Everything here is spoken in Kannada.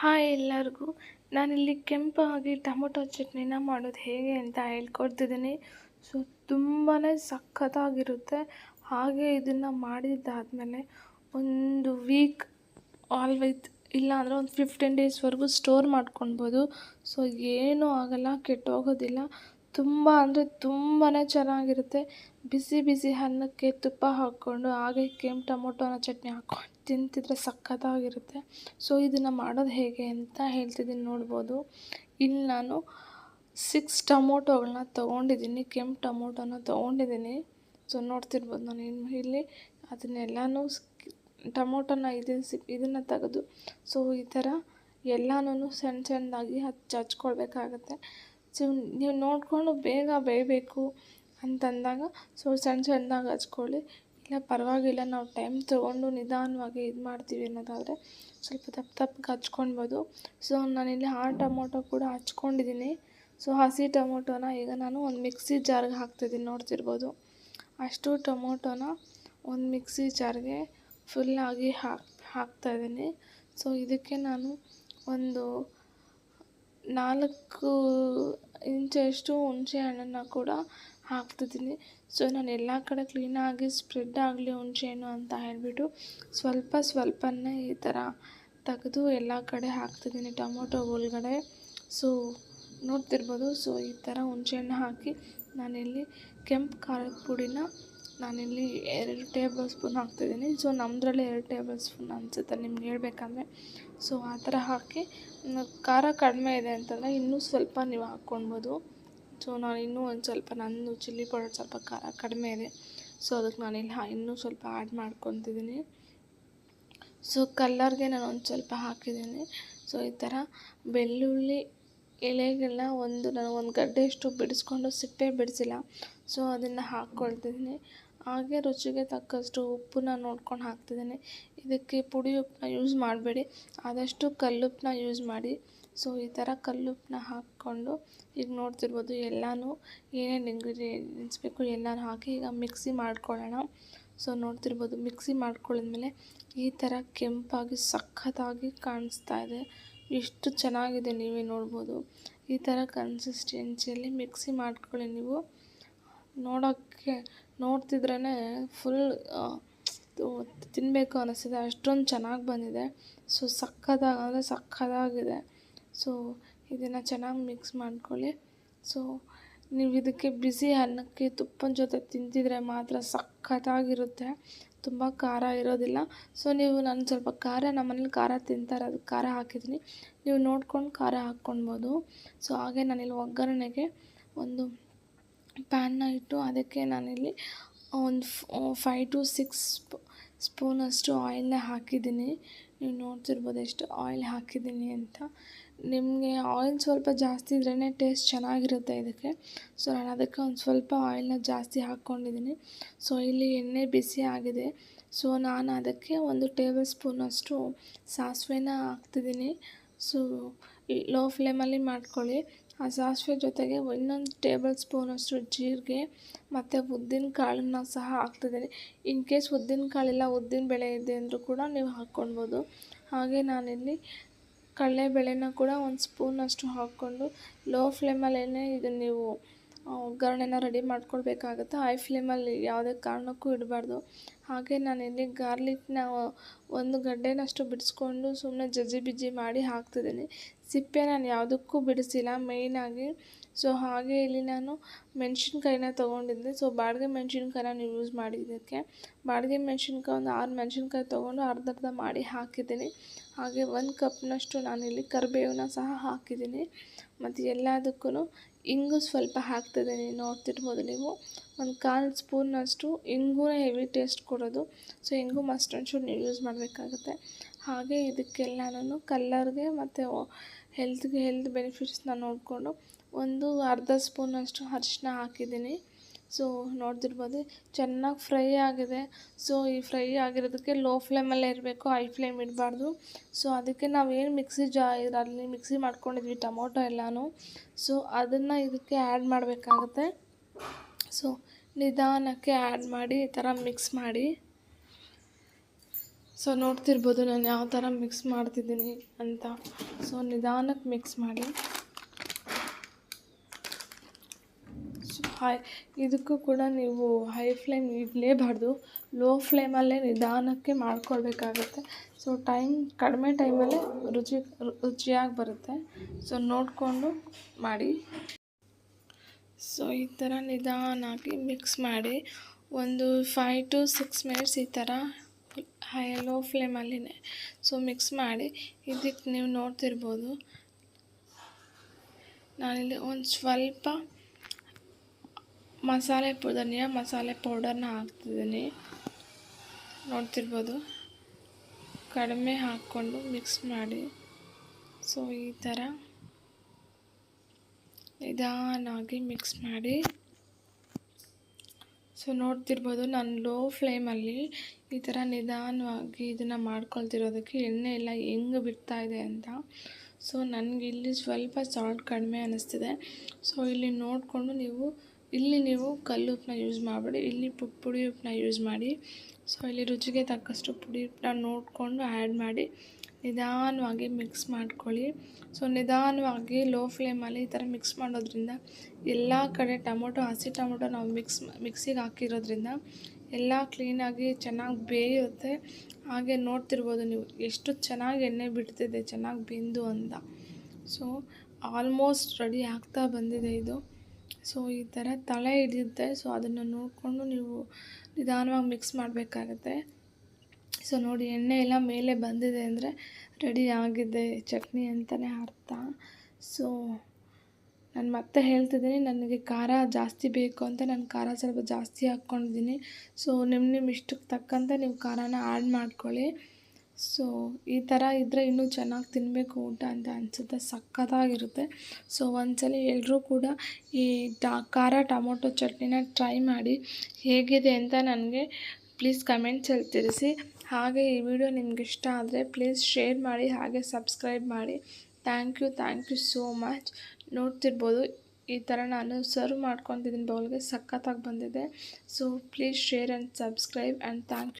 ಹಾಯ್ ಎಲ್ಲರಿಗೂ. ನಾನಿಲ್ಲಿ ಕೆಂಪಾಗಿ ಟೊಮೊಟೊ ಚಟ್ನಿನ ಮಾಡೋದು ಹೇಗೆ ಅಂತ ಹೇಳ್ಕೊಡ್ತಿದ್ದೀನಿ. ಸೊ ತುಂಬಾ ಸಖತ್ತಾಗಿರುತ್ತೆ. ಹಾಗೆ ಇದನ್ನು ಮಾಡಿದ್ದಾದಮೇಲೆ ಒಂದು ವೀಕ್ ಆಲ್ ವಿತ್ ಇಲ್ಲ ಅಂದರೆ ಒಂದು ಫಿಫ್ಟೀನ್ ಡೇಸ್ವರೆಗೂ ಸ್ಟೋರ್ ಮಾಡ್ಕೊಳ್ಬೋದು. ಸೊ, ಏನೂ ಆಗೋಲ್ಲ, ಕೆಟ್ಟೋಗೋದಿಲ್ಲ. ತುಂಬ ಅಂದರೆ ತುಂಬಾ ಚೆನ್ನಾಗಿರುತ್ತೆ. ಬಿಸಿ ಬಿಸಿ ಅನ್ನಕ್ಕೆ ತುಪ್ಪ ಹಾಕ್ಕೊಂಡು ಹಾಗೆ ಕೆಂಪು ಟೊಮೊಟೊನ ಚಟ್ನಿ ಹಾಕ್ಕೊಂಡು ತಿಂತಿದ್ರೆ ಸಖತ್ತಾಗಿರುತ್ತೆ. ಸೊ ಇದನ್ನು ಮಾಡೋದು ಹೇಗೆ ಅಂತ ಹೇಳ್ತಿದ್ದೀನಿ ನೋಡ್ಬೋದು. ಇಲ್ಲಿ ನಾನು ಸಿಕ್ಸ್ ಟೊಮೊಟೊಗಳನ್ನ ತೊಗೊಂಡಿದ್ದೀನಿ, ಕೆಂಪು ಟೊಮೊಟೊನ ತೊಗೊಂಡಿದ್ದೀನಿ. ಸೊ ನೋಡ್ತಿರ್ಬೋದು ನಾನು ಇಲ್ಲಿ ಅದನ್ನೆಲ್ಲನೂ ಟೊಮೊಟೊನ ಇದನ್ನು ಸಿ ಇದನ್ನು ತೆಗೆದು ಸೊ ಈ ಥರ ಎಲ್ಲನೂ ಸಣ್ಣ ಸಣ್ಣದಾಗಿ ಹಚ್ಚಿ ಹಚ್ಕೊಳ್ಬೇಕಾಗತ್ತೆ. ಸೊ ನೀವು ನೋಡಿಕೊಂಡು ಬೇಗ ಬೇಯಬೇಕು. ಅಂತಂದಾಗ, ಸೊ ಸಣ್ಣ ಸಣ್ಣದಾಗಿ ಹಚ್ಕೊಳ್ಳಿ. ಇಲ್ಲ, ಪರವಾಗಿಲ್ಲ, ನಾವು ಟೈಮ್ ತೊಗೊಂಡು ನಿಧಾನವಾಗಿ ಇದು ಮಾಡ್ತೀವಿ ಅನ್ನೋದಾದರೆ ಸ್ವಲ್ಪ ತಪ್ಪು ತಪ್ಪಿಗೆ ಹಚ್ಕೊಳ್ಬೋದು ಸೊ ನಾನಿಲ್ಲಿ ಆ ಟೊಮೊಟೊ ಕೂಡ ಹಚ್ಕೊಂಡಿದ್ದೀನಿ ಸೊ ಹಸಿ ಟೊಮೊಟೊನ ಈಗ ನಾನು ಒಂದು ಮಿಕ್ಸಿ ಜಾರ್ಗೆ ಹಾಕ್ತಿದ್ದೀನಿ ನೋಡ್ತಿರ್ಬೋದು. ಅಷ್ಟು ಟೊಮೊಟೊನ ಒಂದು ಮಿಕ್ಸಿ ಜಾರ್ಗೆ ಫುಲ್ಲಾಗಿ ಹಾಕ್ ಹಾಕ್ತಾಯಿದ್ದೀನಿ ಸೊ ಇದಕ್ಕೆ ನಾನು ಒಂದು ನಾಲ್ಕು ಇಂಚಷ್ಟು ಹುಣಸೆ ಹಣ್ಣನ್ನು ಕೂಡ ಹಾಕ್ತಿದ್ದೀನಿ. ಸೊ ನಾನು ಎಲ್ಲ ಕಡೆ ಕ್ಲೀನಾಗಿ ಸ್ಪ್ರೆಡ್ ಆಗಲಿ ಹುಣಸೆಹಣ್ಣು ಅಂತ ಹೇಳಿಬಿಟ್ಟು ಸ್ವಲ್ಪ ಸ್ವಲ್ಪನೇ ಈ ಥರ ತೆಗೆದು ಎಲ್ಲ ಕಡೆ ಹಾಕ್ತಿದ್ದೀನಿ ಟೊಮೊಟೊ ಒಳಗಡೆ. ಸೊ ನೋಡ್ತಿರ್ಬೋದು. ಸೊ ಈ ಥರ ಹುಣಸೆಹಣ್ಣು ಹಾಕಿ ನಾನಿಲ್ಲಿ ಕೆಂಪು ಖಾರದ ಪುಡಿನ ನಾನಿಲ್ಲಿ ಎರಡು ಟೇಬಲ್ ಸ್ಪೂನ್ ಹಾಕ್ತಿದ್ದೀನಿ. ಸೊ ನಮ್ಮದ್ರಲ್ಲೇ ಎರಡು ಟೇಬಲ್ ಸ್ಪೂನ್ ಅನಿಸುತ್ತೆ ನಿಮ್ಗೆ ಹೇಳ್ಬೇಕಂದ್ರೆ. ಸೊ ಆ ಥರ ಹಾಕಿ, ಖಾರ ಕಡಿಮೆ ಇದೆ ಅಂತಂದರೆ ಇನ್ನೂ ಸ್ವಲ್ಪ ನೀವು ಹಾಕ್ಕೊಳ್ಬೋದು. ಸೊ ನಾನು ಇನ್ನೂ ಒಂದು ಸ್ವಲ್ಪ ನಂದು ಚಿಲ್ಲಿ ಪೌಡರ್ ಸ್ವಲ್ಪ ಖಾರ ಕಡಿಮೆ ಇದೆ. ಸೊ ಅದಕ್ಕೆ ನಾನಿಲ್ಲಿ ಇನ್ನೂ ಸ್ವಲ್ಪ ಆ್ಯಡ್ ಮಾಡ್ಕೊತಿದ್ದೀನಿ ಸೊ ಕಲ್ಲರ್ಗೆ ನಾನು ಒಂದು ಸ್ವಲ್ಪ ಹಾಕಿದ್ದೀನಿ ಸೊ ಈ ಥರ ಬೆಳ್ಳುಳ್ಳಿ ಎಲೆಗಳನ್ನ ಒಂದು ನಾನು ಒಂದು ಗಡ್ಡೆಯಷ್ಟು ಬಿಡಿಸ್ಕೊಂಡು ಸಿಪ್ಪೆ ಬಿಡಿಸಿಲ್ಲ. ಸೊ ಅದನ್ನು ಹಾಕ್ಕೊಳ್ತಿದ್ದೀನಿ ಹಾಗೆ ರುಚಿಗೆ ತಕ್ಕಷ್ಟು ಉಪ್ಪನ್ನ ನೋಡ್ಕೊಂಡು ಹಾಕ್ತಿದ್ದೀನಿ ಇದಕ್ಕೆ ಪುಡಿ ಉಪ್ಪನ್ನ ಯೂಸ್ ಮಾಡಬೇಡಿ. ಆದಷ್ಟು ಕಲ್ಲುಪ್ಪನ್ನ ಯೂಸ್ ಮಾಡಿ. ಸೊ ಈ ಥರ ಕಲ್ಲುಪ್ಪನ್ನ ಹಾಕ್ಕೊಂಡು ಈಗ ನೋಡ್ತಿರ್ಬೋದು ಎಲ್ಲನೂ ಏನೇನು ಇಂಗ್ರೀಡಿಯೆಂಟ್ಸ್ ಬೇಕು ಎಲ್ಲನೂ ಹಾಕಿ ಈಗ ಮಿಕ್ಸಿ ಮಾಡ್ಕೊಳ್ಳೋಣ. ಸೊ ನೋಡ್ತಿರ್ಬೋದು ಮಿಕ್ಸಿ ಮಾಡ್ಕೊಳ್ಳಿದ್ಮೇಲೆ ಈ ಥರ ಕೆಂಪಾಗಿ ಸಖತ್ತಾಗಿ ಕಾಣಿಸ್ತಾ ಇದೆ. ಎಷ್ಟು ಚೆನ್ನಾಗಿದೆ ನೀವೇ ನೋಡ್ಬೋದು. ಈ ಥರ ಕನ್ಸಿಸ್ಟೆನ್ಸಿಯಲ್ಲಿ ಮಿಕ್ಸಿ ಮಾಡ್ಕೊಳ್ಳಿ ನೀವು. ನೋಡೋಕ್ಕೆ ನೋಡ್ತಿದ್ರೇ ಫುಲ್ ತಿನ್ನಬೇಕು ಅನ್ನಿಸ್ತಿದೆ ಅಷ್ಟೊಂದು ಚೆನ್ನಾಗಿ ಬಂದಿದೆ. ಸೊ ಸಖತ್ತಾಗಿ, ಅಂದರೆ ಸಖತ್ತಾಗಿದೆ. ಸೊ ಇದನ್ನು ಚೆನ್ನಾಗಿ ಮಿಕ್ಸ್ ಮಾಡ್ಕೊಳ್ಳಿ. ಸೊ ನೀವು ಇದಕ್ಕೆ ಬಿಸಿ ಅನ್ನಕ್ಕೆ ತುಪ್ಪನ ಜೊತೆ ತಿಂತಿದ್ರೆ ಮಾತ್ರ ಸಖತ್ತಾಗಿರುತ್ತೆ. ತುಂಬ ಖಾರ ಇರೋದಿಲ್ಲ. ಸೊ ನೀವು ನಾನು ಸ್ವಲ್ಪ ಖಾರ ನಮ್ಮನೇಲಿ ಖಾರ ತಿಂತಾರೆ, ಅದಕ್ಕೆ ಖಾರ ಹಾಕಿದ್ದೀನಿ. ನೀವು ನೋಡ್ಕೊಂಡು ಖಾರ ಹಾಕ್ಕೊಳ್ಬೋದು ಸೊ ಹಾಗೆ ನಾನಿಲ್ಲಿ ಒಗ್ಗರಣೆಗೆ ಒಂದು ಪ್ಯಾನ್ನ ಇಟ್ಟು ಅದಕ್ಕೆ ನಾನಿಲ್ಲಿ ಒಂದು ಫೈ ಟು ಸಿಕ್ಸ್ ಸ್ಪೂನಷ್ಟು ಆಯಿಲ್ನ ಹಾಕಿದ್ದೀನಿ. ನೀವು ನೋಡ್ತಿರ್ಬೋದು ಎಷ್ಟು ಆಯಿಲ್ ಹಾಕಿದ್ದೀನಿ ಅಂತ. ನಿಮಗೆ ಆಯಿಲ್ ಸ್ವಲ್ಪ ಜಾಸ್ತಿ ಇದ್ರೇ ಟೇಸ್ಟ್ ಚೆನ್ನಾಗಿರುತ್ತೆ ಇದಕ್ಕೆ. ಸೊ ನಾನು ಅದಕ್ಕೆ ಒಂದು ಸ್ವಲ್ಪ ಆಯಿಲ್ನ ಜಾಸ್ತಿ ಹಾಕ್ಕೊಂಡಿದ್ದೀನಿ ಸೊ ಇಲ್ಲಿ ಎಣ್ಣೆ ಬಿಸಿ ಆಗಿದೆ. ಸೊ ನಾನು ಅದಕ್ಕೆ ಒಂದು ಟೇಬಲ್ ಸ್ಪೂನಷ್ಟು ಸಾಸಿವೆನ ಹಾಕ್ತಿದ್ದೀನಿ ಸೊ ಲೋ ಫ್ಲೇಮಲ್ಲಿ ಮಾಡ್ಕೊಳ್ಳಿ. ಆ ಸಾಸಿವೆ ಜೊತೆಗೆ ಇನ್ನೊಂದು ಟೇಬಲ್ ಸ್ಪೂನಷ್ಟು ಜೀರಿಗೆ ಮತ್ತು ಉದ್ದಿನ ಕಾಳನ್ನ ಸಹ ಹಾಕ್ತಿದ್ದೀನಿ. ಇನ್ ಕೇಸ್ ಉದ್ದಿನ ಕಾಳಿಲ್ಲ ಉದ್ದಿನ ಬೆಳೆ ಇದೆ ಅಂದರೂ ಕೂಡ ನೀವು ಹಾಕ್ಕೊಳ್ಬೋದು. ಹಾಗೆ ನಾನಿಲ್ಲಿ ಕಡಲೆಬೇಳೆನ ಕೂಡ ಒಂದು ಸ್ಪೂನಷ್ಟು ಹಾಕ್ಕೊಂಡು ಲೋ ಫ್ಲೇಮಲ್ಲೇ ಇದು ನೀವು ಒಗ್ಗರಣೆನ ರೆಡಿ ಮಾಡ್ಕೊಳ್ಬೇಕಾಗುತ್ತೆ. ಹೈ ಫ್ಲೇಮಲ್ಲಿ ಯಾವುದೇ ಕಾರಣಕ್ಕೂ ಇಡಬಾರ್ದು. ಹಾಗೆ ನಾನಿಲ್ಲಿ ಗಾರ್ಲಿಕ್ನ ಒಂದು ಗಡ್ಡೆನಷ್ಟು ಬಿಡಿಸ್ಕೊಂಡು ಸುಮ್ಮನೆ ಜಜ್ಜಿ ಬಿಜ್ಜಿ ಮಾಡಿ ಹಾಕ್ತಿದ್ದೀನಿ. ಸಿಪ್ಪೆ ನಾನು ಯಾವುದಕ್ಕೂ ಬಿಡಿಸಿಲ್ಲ ಮೇಯ್ನಾಗಿ ಸೊ ಹಾಗೆ ಇಲ್ಲಿ ನಾನು ಮೆಣಸಿನ್ಕಾಯಿನ ತೊಗೊಂಡಿದ್ದೆ. ಸೊ ಬಾಡಿಗೆ ಮೆಣಸಿನ್ಕಾಯಿನ ನೀವು ಯೂಸ್ ಮಾಡಿದ್ದಕ್ಕೆ. ಬಾಡಿಗೆ ಮೆಣಸಿನ್ಕಾಯಿ ಒಂದು ಆರು ಮೆಣಸಿನ್ಕಾಯಿ ತೊಗೊಂಡು ಅರ್ಧ ಅರ್ಧ ಮಾಡಿ ಹಾಕಿದ್ದೀನಿ. ಹಾಗೆ ಒಂದು ಕಪ್ನಷ್ಟು ನಾನಿಲ್ಲಿ ಕರಿಬೇವನ್ನ ಸಹ ಹಾಕಿದ್ದೀನಿ. ಮತ್ತು ಎಲ್ಲದಕ್ಕೂ ಇಂಗು ಸ್ವಲ್ಪ ಹಾಕ್ತಿದ್ದೀನಿ ನೋಡ್ತಿರ್ಬೋದು ನೀವು. ಒಂದು ಕಾಲು ಸ್ಪೂನಷ್ಟು ಇಂಗು ಹೆವಿ ಟೇಸ್ಟ್ ಕೊಡೋದು. ಸೊ, ಇಂಗು ಮಸ್ಟ್ ಆ್ಯಂಡ್ ಶುಡ್ ನೀವು ಯೂಸ್ ಮಾಡಬೇಕಾಗುತ್ತೆ. ಹಾಗೆ ಇದಕ್ಕೆಲ್ಲ ನಾನು ಕಲ್ಲರ್ಗೆ ಮತ್ತು ಹೆಲ್ತ್ಗೆ ಹೆಲ್ತ್ ಬೆನಿಫಿಟ್ಸ್ನ ನೋಡಿಕೊಂಡು ಒಂದು ಅರ್ಧ ಸ್ಪೂನಷ್ಟು ಅರಿಶಿನ ಹಾಕಿದ್ದೀನಿ. ಸೊ ನೋಡ್ತಿರ್ಬೋದು, ಚೆನ್ನಾಗಿ ಫ್ರೈ ಆಗಿದೆ. ಸೊ ಈ ಫ್ರೈ ಆಗಿರೋದಕ್ಕೆ ಲೋ ಫ್ಲೇಮಲ್ಲೇ ಇರಬೇಕು ಹೈ ಫ್ಲೇಮ್ ಇಡಬಾರ್ದು. ಸೊ ಅದಕ್ಕೆ ನಾವು ಏನು ಮಿಕ್ಸಿ ಜಾ, ಇದರಲ್ಲಿ ಮಿಕ್ಸಿ ಮಾಡ್ಕೊಂಡಿದ್ವಿ, ಟೊಮೊಟೊ ಎಲ್ಲನೂ. ಸೊ ಅದನ್ನು ಇದಕ್ಕೆ ಆ್ಯಡ್ ಮಾಡಬೇಕಾಗತ್ತೆ. ಸೊ ನಿಧಾನಕ್ಕೆ ಆ್ಯಡ್ ಮಾಡಿ, ಈ ಥರ ಮಿಕ್ಸ್ ಮಾಡಿ. ಸೊ ನೋಡ್ತಿರ್ಬೋದು ನಾನು ಯಾವ ಥರ ಮಿಕ್ಸ್ ಮಾಡ್ತಿದ್ದೀನಿ ಅಂತ. ಸೊ ನಿಧಾನಕ್ಕೆ ಮಿಕ್ಸ್ ಮಾಡಿ ಸೊ ಹೈ, ಇದಕ್ಕೂ ಕೂಡ ನೀವು ಹೈ ಫ್ಲೇಮ್ ಇಡಲೇಬಾರ್ದು. ಲೋ ಫ್ಲೇಮಲ್ಲೇ ನಿಧಾನಕ್ಕೆ ಮಾಡ್ಕೊಳ್ಬೇಕಾಗತ್ತೆ. ಸೊ ಟೈಮ್ ಕಡಿಮೆ ಟೈಮಲ್ಲೇ ರುಚಿ, ರುಚಿಯಾಗಿ ಬರುತ್ತೆ. ಸೊ ನೋಡಿಕೊಂಡು ಮಾಡಿ. ಸೊ ಈ ಥರ ನಿಧಾನಾಗಿ ಮಿಕ್ಸ್ ಮಾಡಿ. ಒಂದು ಫೈ ಟು ಸಿಕ್ಸ್ ಮಿನಿಟ್ಸ್ ಈ ಥರ ಹೈ ಲೋ ಫ್ಲೇಮಲ್ಲಿನೇ ಸೊ ಮಿಕ್ಸ್ ಮಾಡಿ. ಇದಕ್ಕೆ ನೀವು ನೋಡ್ತಿರ್ಬೋದು. ನಾನಿಲ್ಲಿ ಒಂದು ಸ್ವಲ್ಪ ಮಸಾಲೆ ಧನಿಯಾ ಮಸಾಲೆ ಪೌಡರ್ನ ಹಾಕ್ತಿದ್ದೀನಿ. ನೋಡ್ತಿರ್ಬೋದು. ಕಡಿಮೆ ಹಾಕ್ಕೊಂಡು ಮಿಕ್ಸ್ ಮಾಡಿ. ಸೊ, ಈ ಥರ ನಿಧಾನಾಗಿ ಮಿಕ್ಸ್ ಮಾಡಿ. ಸೊ, ನೋಡ್ತಿರ್ಬೋದು ನಾನು ಲೋ ಫ್ಲೇಮಲ್ಲಿ ಈ ಥರ ನಿಧಾನವಾಗಿ ಇದನ್ನು ಮಾಡ್ಕೊಳ್ತಿರೋದಕ್ಕೆ ಎಣ್ಣೆ ಎಲ್ಲ ಹೆಂಗೆ ಬಿಡ್ತಾ ಇದೆ ಅಂತ. ಸೊ, ನನಗೆ ಇಲ್ಲಿ ಸ್ವಲ್ಪ ಸಾಲ್ಟ್ ಕಡಿಮೆ ಅನ್ನಿಸ್ತಿದೆ ಸೊ, ಇಲ್ಲಿ ನೋಡಿಕೊಂಡು ನೀವು ಇಲ್ಲಿ ನೀವು ಕಲ್ಲು ಉಪ್ಪನ್ನ ಯೂಸ್ ಮಾಡಬೇಡಿ, ಇಲ್ಲಿ ಪು- ಪುಡಿ ಉಪ್ಪನ್ನ ಯೂಸ್ ಮಾಡಿ. ಸೊ ಇಲ್ಲಿ ರುಚಿಗೆ ತಕ್ಕಷ್ಟು ಪುಡಿ ಉಪ್ಪನ್ನ ನೋಡಿಕೊಂಡು ಆ್ಯಡ್ ಮಾಡಿ, ನಿಧಾನವಾಗಿ ಮಿಕ್ಸ್ ಮಾಡ್ಕೊಳ್ಳಿ. ಸೊ ನಿಧಾನವಾಗಿ ಲೋ ಫ್ಲೇಮಲ್ಲಿ ಈ ಥರ ಮಿಕ್ಸ್ ಮಾಡೋದ್ರಿಂದ ಎಲ್ಲ ಕಡೆ ಟೊಮೊಟೊ, ಹಸಿ ಟೊಮೊಟೊ ನಾವು ಮಿಕ್ಸ್ ಮಿಕ್ಸಿಗೆ ಹಾಕಿರೋದ್ರಿಂದ ಎಲ್ಲ ಕ್ಲೀನಾಗಿ ಚೆನ್ನಾಗಿ ಬೇಯುತ್ತೆ. ಹಾಗೆ ನೋಡ್ತಿರ್ಬೋದು ನೀವು, ಎಷ್ಟು ಚೆನ್ನಾಗಿ ಎಣ್ಣೆ ಬಿಡ್ತಿದೆ, ಚೆನ್ನಾಗಿ ಬೆಂದು ಅಂತ. ಸೊ ಆಲ್ಮೋಸ್ಟ್ ರೆಡಿ ಆಗ್ತಾ ಬಂದಿದೆ ಇದು. ಸೊ, ಈ ಥರ ತಳೆ ಹಿಡಿಯುತ್ತೆ. ಸೊ, ಅದನ್ನು ನೋಡಿಕೊಂಡು ನೀವು ನಿಧಾನವಾಗಿ ಮಿಕ್ಸ್ ಮಾಡಬೇಕಾಗತ್ತೆ. ಸೊ, ನೋಡಿ, ಎಣ್ಣೆ ಎಲ್ಲ ಮೇಲೆ ಬಂದಿದೆ ಅಂದರೆ ರೆಡಿ ಆಗಿದೆ ಚಟ್ನಿ ಅಂತಲೇ ಅರ್ಥ. ಸೊ, ನಾನು ಮತ್ತೆ ಹೇಳ್ತಿದ್ದೀನಿ, ನನಗೆ ಖಾರ ಜಾಸ್ತಿ ಬೇಕು ಅಂತ ನಾನು ಖಾರ ಸ್ವಲ್ಪ ಜಾಸ್ತಿ ಹಾಕ್ಕೊಂಡಿದ್ದೀನಿ. ಸೊ ನಿಮ್ಮ ನಿಮ್ಮ ಇಷ್ಟಕ್ಕೆ ತಕ್ಕಂತೆ ನೀವು ಖಾರನ ಆ್ಯಡ್ ಮಾಡ್ಕೊಳ್ಳಿ. ಸೊ ಈ ಥರ ಇದ್ದರೆ ಇನ್ನೂ ಚೆನ್ನಾಗಿ ತಿನ್ನಬೇಕು ಊಟ ಅಂತ ಅನಿಸುತ್ತೆ. ಸಖತ್ತಾಗಿರುತ್ತೆ ಸೊ ಒಂದ್ಸಲ ಎಲ್ಲರೂ ಕೂಡ ಈ ಟಾ, ಖಾರ ಟೊಮೊಟೊ ಚಟ್ನಿನ ಟ್ರೈ ಮಾಡಿ ಹೇಗಿದೆ ಅಂತ ನನಗೆ ಪ್ಲೀಸ್ ಕಮೆಂಟ್ಸಲ್ಲಿ ತಿಳಿಸಿ. ಹಾಗೆ ಈ ವಿಡಿಯೋ ನಿಮ್ಗೆ ಇಷ್ಟ ಆದರೆ ಪ್ಲೀಸ್ ಶೇರ್ ಮಾಡಿ, ಹಾಗೆ ಸಬ್ಸ್ಕ್ರೈಬ್ ಮಾಡಿ. Thank you thank you so much. ನೋಡ್ತಿರ್ಬೋದು, ಈ ಥರ ನಾನು ಸರ್ವ್ ಮಾಡ್ಕೊತಿದ್ದೀನಿ ಬೌಲ್ಗೆ. ಸಖತ್ತಾಗಿ ಬಂದಿದೆ. So please share and subscribe and thank you.